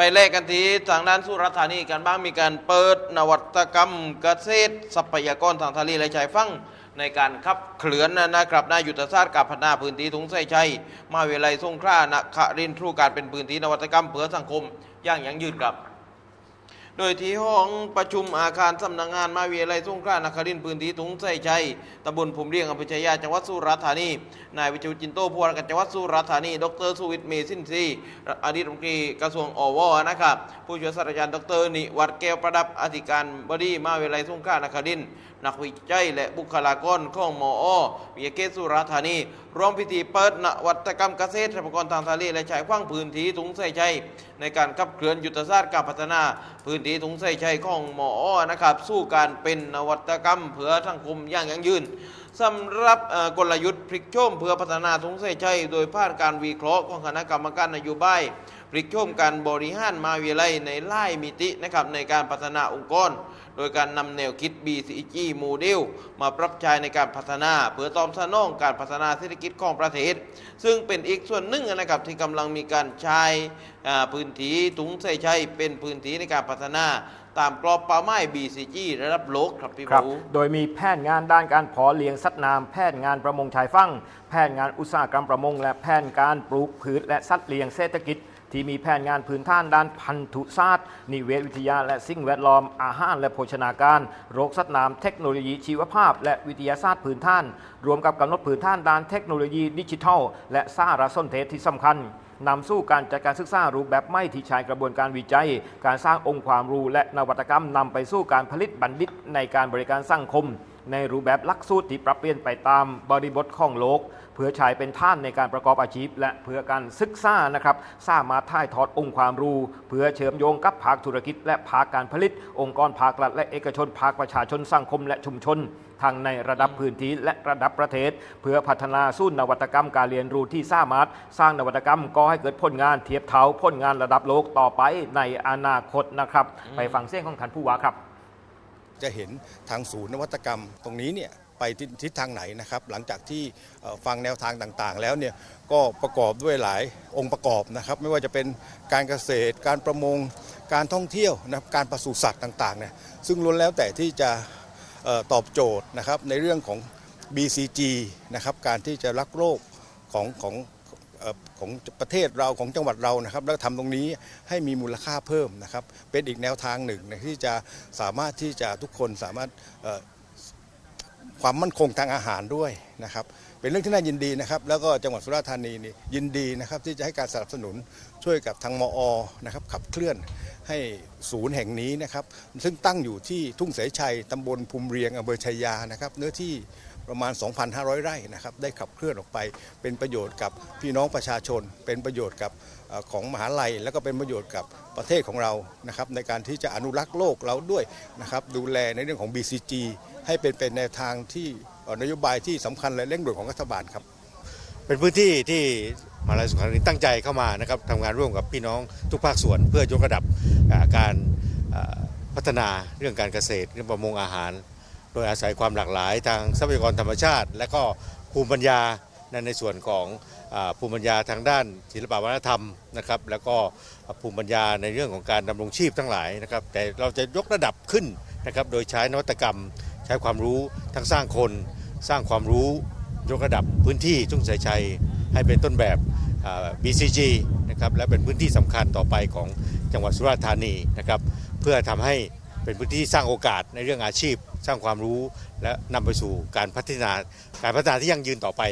ไปแลกกันทีทางด้านสุรธานีกันบ้างมีการเปิดนวัตกรรมเกษตรทรัพยากรทางทะเลและชายฝั่งในการขับเคลื่อนนะครับนายุทธศาสตร์กับพัฒนาพื้นที่ทุงไส่ชัยมหาวิทยาลัยสงขลานครินทรูการเป็นพื้นที่นวัตกรรมเพื่อสังคม อย่างยั่งยืนครับ โดยที่ห้องประชุมอาคารสำนักงานมาวิทยาลัยสงขลานครินทร์พื้นที่ถุงไส้ชัยตำบลภูมิเรียงอำเภอชายาจังหวัดสุราษฎร์ธานี นายวิจุจินโตผู้ว่าการจังหวัดสุราษฎร์ธานี ดรสุวิทย์เมสินซีอดีตรัฐมนตรีกระทรวงอวนะครับ ผู้ช่วยศาสตราจารย์ดรนิวัตรแก้วประดับอธิการบดีมาวิทยาลัยสงขลานครินทร์ นักวิจัยและบุคลากรของมอวิยเกตสุราธานีร่วมพิธีเปิดนวัตกรรมเกษตรทรัพยากรทางทะเลและชายฝั่งพื้นที่ถุงใส้ชัยในการขับเคลื่อนยุทธศาสตร์การพัฒนาพื้นที่ถุงใส้ชัยของมอนะครับ สู้การเป็นนวัตกรรมเพื่อสังคมอย่างยั่งยืน สำหรับกลยุทธ์พลิกโฉมเพื่อพัฒนาถุงไส้ชัยโดยผ่านการวิเคราะห์ของคณะกรรมการนโยบายพลิกโฉมการบริหารมาวิทยาลัยในไล่มิตินะครับในการพัฒนาองค์กร โดยการนำแนวคิด BCG โมเดลมาปรับใช้ในการพัฒนา เพื่อตอบสนองการพัฒนาเศรษฐกิจของประเทศ ซึ่งเป็นอีกส่วนหนึ่งนะครับที่กำลังมีการใช้พื้นที่ถุงใส่ใช้เป็นพื้นที่ในการพัฒนา ตามกรอบเป้าหมาย BCG ระดับโลกครับพี่ครับ บู โดยมีแพทย์งานด้านการเพาะเลี้ยงสัตว์น้ำแพทย์งานประมงชายฝั่งแพทย์งานอุตสาหกรรมประมง และแพทย์การปลูกพืชและสัตว์เลี้ยงเศรษฐกิจ ที่มีแผนงานพื้นฐานด้านพันธุศาสตร์ นิเวศวิทยาและสิ่งแวดล้อมอาหารและโภชนาการ โรคสัตว์น้ำเทคโนโลยีชีวภาพ และวิทยาศาสตร์พื้นฐาน รวมกับกำหนดพื้นฐานด้านเทคโนโลยีดิจิทัล และสารสนเทศที่สำคัญนำสู่การจัดการศึกษารูปแบบไม่ที่ใช้กระบวนการวิจัย การสร้างองค์ความรู้และนวัตกรรมนำไปสู่การผลิตบัณฑิตในการบริการสังคม ในรูปแบบหลักสูตรที่ปรับเปลี่ยนไปตามบริบทของโลก เพื่อใช้เป็นท่านในการประกอบอาชีพ และเพื่อการศึกษานะครับสามารถถ่ายทอดองค์ความรู้ เพื่อเชื่อมโยงกับภาคธุรกิจ และภาคการผลิต องค์กรภาครัฐและเอกชนภาคประชาชนสังคมและชุมชนทั้งในระดับพื้นที่และระดับประเทศ เพื่อพัฒนาสู้นวัตกรรมการเรียนรู้ที่สามารถ สร้างนวัตกรรมก่อให้เกิดผลงานเทียบเท่าผลงานระดับโลกต่อไปในอนาคตนะครับ ไปฟังเสียงของท่านผู้ว่าครับ จะเห็นทางศูนย์นวัตกรรมตรงนี้เนี่ย ไปทิศทางไหนนะครับ หลังจากที่ฟังแนวทางต่างๆ แล้วเนี่ยก็ประกอบด้วยหลายองค์ประกอบนะครับ ไม่ว่าจะเป็นการเกษตร การประมง การท่องเที่ยวนะครับการปศุสัตว์ต่างๆเนี่ยซึ่งล้วนแล้วแต่ที่จะออตอบโจทย์นะครับในเรื่องของ BCG นะครับการที่จะรักโลกของของของประเทศเราของจังหวัดเรานะครับ แล้วทำตรงนี้ให้มีมูลค่าเพิ่มนะครับ เป็นอีกแนวทางหนึ่งที่จะสามารถที่จะทุกคนสามารถ ความมั่นคงทางอาหารด้วยนะครับ เป็นเรื่องที่น่ายินดีนะครับ แล้วก็จังหวัดสุราษฎร์ธานีนี่ยินดีนะครับที่จะให้การสนับสนุนช่วยกับทางมอนะครับขับเคลื่อนให้ศูนย์แห่งนี้นะครับ ซึ่งตั้งอยู่ที่ทุ่งเสชัยตำบลภูมิเรียงอำเภอชัยยานะครับ เนื้อที่ ประมาณ 2,500 ไร่นะครับได้ขับเคลื่อนออกไป เป็นประโยชน์กับพี่น้องประชาชน เป็นประโยชน์กับของมหาลัย แล้วก็เป็นประโยชน์กับประเทศของเรานะครับในการที่จะอนุรักษ์โลกเราด้วยนะครับดูแลในเรื่องของ BCG ให้เป็นเป็นแนวทางที่นโยบายที่สำคัญและเร่งด่วนของรัฐบาลครับ เป็นพื้นที่ที่มหาลัยสุขารินตั้งใจเข้ามานะครับทำงานร่วมกับพี่น้องทุกภาคส่วน เพื่อยกระดับการพัฒนาเรื่องการเกษตรเรื่องประมงอาหาร ดยอาศัยความหลากหลายทางทรัพยากรธรรมชาติ และก็ภูมิปัญญาในในส่วนของภูมิปัญญาทางด้านศิลปวัฒนธรรมนะครับแล้วก็ภูมิปัญญาในเรื่องของการดำรงชีพทั้งหลายนะครับแต่เราจะยกระดับขึ้นนะครับโดยใช้นวัตกรรม ใช้ความรู้ทั้งสร้างคน สร้างความรู้ยกระดับพื้นที่ทุ่งสายชัยให้เป็นต้นแบบ BCG นะครับและเป็นพื้นที่สำคัญต่อไปของจังหวัดสุราษฎร์ธานีนะครับเพื่อทำให้ เป็นพื้นที่สร้างโอกาสในเรื่องอาชีพ สร้างความรู้และนำไปสู่การพัฒนาการพัฒนาที่ยั่งยืนต่อไป